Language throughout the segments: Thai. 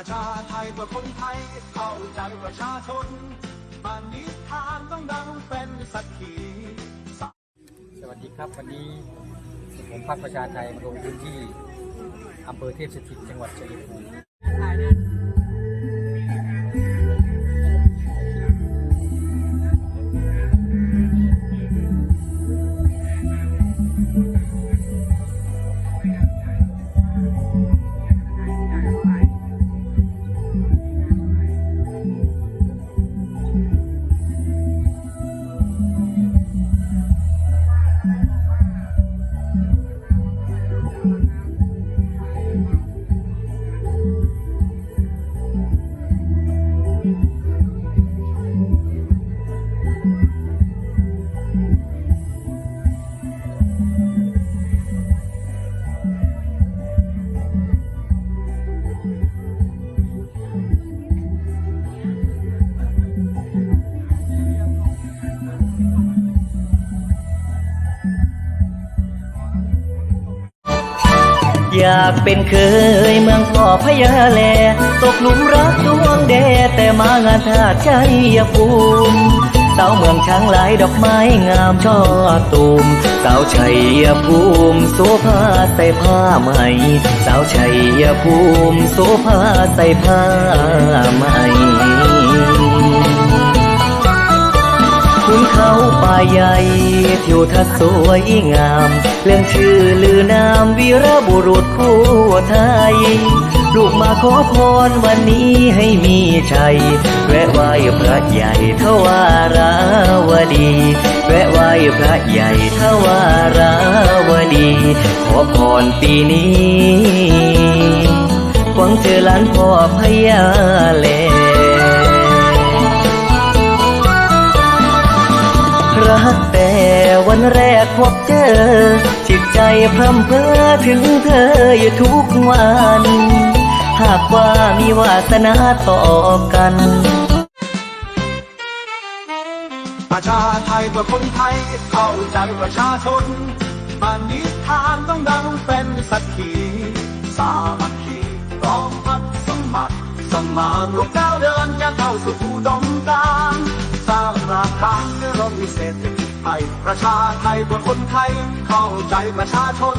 ประชาไทยตัวคนไทยเข้าใจประชาชนบ้านนิทานต้องดังเป็นสักขีสวัสดีครับวันนี้ผมพักประชาไทยมาลงพื้นที่อำเภอเทพสถิตจังหวัดชัยภูมิ อยากเป็นเคยเมืองป่อพญาแล ตกหลุมรักดวงแดแต่มางานทาใจยภูมิสาวเมืองช้างหลายดอกไม้งามช่อตูมสาวชัยภูมิโซภาใส่ผ้าไหม่สาวชัยภูมิโซภาใส่ผ้าไหม่ คุณเขาป่าใหญ่ทิวทัศน์สวยงาม เรื่องชื่อลือนามวีรบุรุษคู่ไทย ลูกมาขอพรวันนี้ให้มีชัย แวะไหว้พระใหญ่ทวาราวดี แวะไหว้พระใหญ่ทวาราวดี ขอพรปีนี้หวังเจอหลานพ่อพญาแล รักแต่วันแรกพบเจอ จิตใจพร่ำเพอถึงเธออยู่ทุกวัน หากว่ามีวาสนาต่อกันประชาไทยเพื่อคนไทยเข้าใจประชาชนบ้านนิทานต้องดังเป็นสักขีสามัคคีร้อมพัดสมัครสมานรวมก้าวเดินยังเข้าสู่อุดมการ ณ์สร้างราคาเพื่อเรามีเศรษฐกิจไทยประชาไทยเพื่อคนไทย เข้าใจประชาชน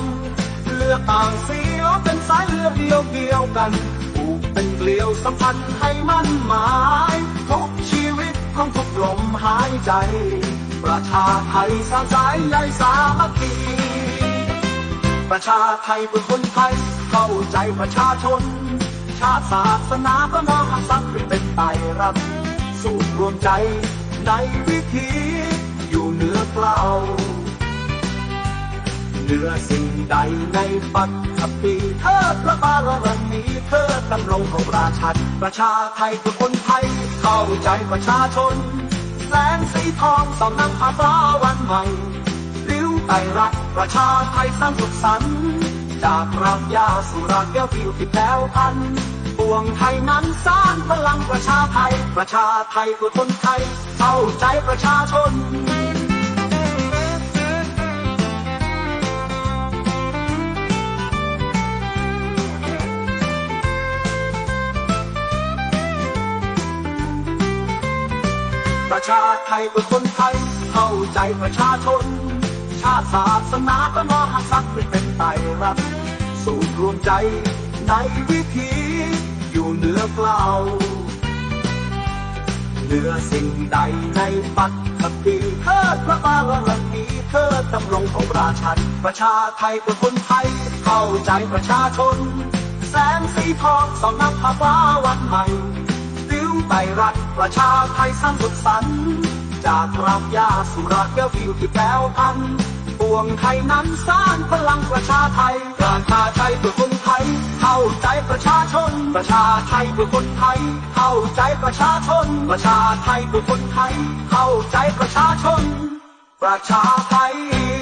เลือกต่างสีแล้วเป็นสายเลือดเดียวเดียวกันผูกเป็นเกลียวสัมพันธ์ให้มั่นหมายทุกชีวิตของทุกลมหายใจ ประชาไทยสร้างสายใยสามัคคีประชาไทยเพื่อคนไทย เข้าใจประชาชน ชาติศาสนาพระมหากษัตริย์เป็นไตรรัฐสู้รวมใจ ในวิถีอยู่เหนือเกล่าเหนือสิ่งใดในปัตตภีเทิดพระบารมีเทิดำรงของราชันประชาไทยคือคนไทย เข้าใจประชาชน แสงสีทองสำนักพาฟ้าวันใหม่ลิ้วไตรรักประชาไทยสร้างสุขสันต์จากรากหญ้าสู่รากแก้วผิวที่แป้วพันปวงไทยนั้นสร้างพลัง ประชาไทย ประชาไทยคือคนไทย เข้าใจประชาชน ประชาไทยเป็นคนไทย เข้าใจประชาชน ชาติศาสนาพระมหากษัตริย์เป็นไตรรัฐสูตรรวมใจในวิถีอยู่เหนือกล่าว เหนือสิ่งใดในปัตตภีเธอพระบารมีเธอดำรงของราชัน ประชาไทยเป็นคนไทย เข้าใจประชาชน แสงสีทองสองนับพระวาวันใหม่ติ้วไตรรัฐประชาไทยสร้างสุขสัน จากรากยาสุรากแก้วผิวที่แป้วพัน วงไทยนั้นสร้างพลังประชาไทยประชาไทยเพื่อคนไทย เข้าใจประชาชน ประชาไทยเพื่อคนไทย เข้าใจประชาชน ประชาไทยเพื่อคนไทย เข้าใจประชาชน ประชาไทย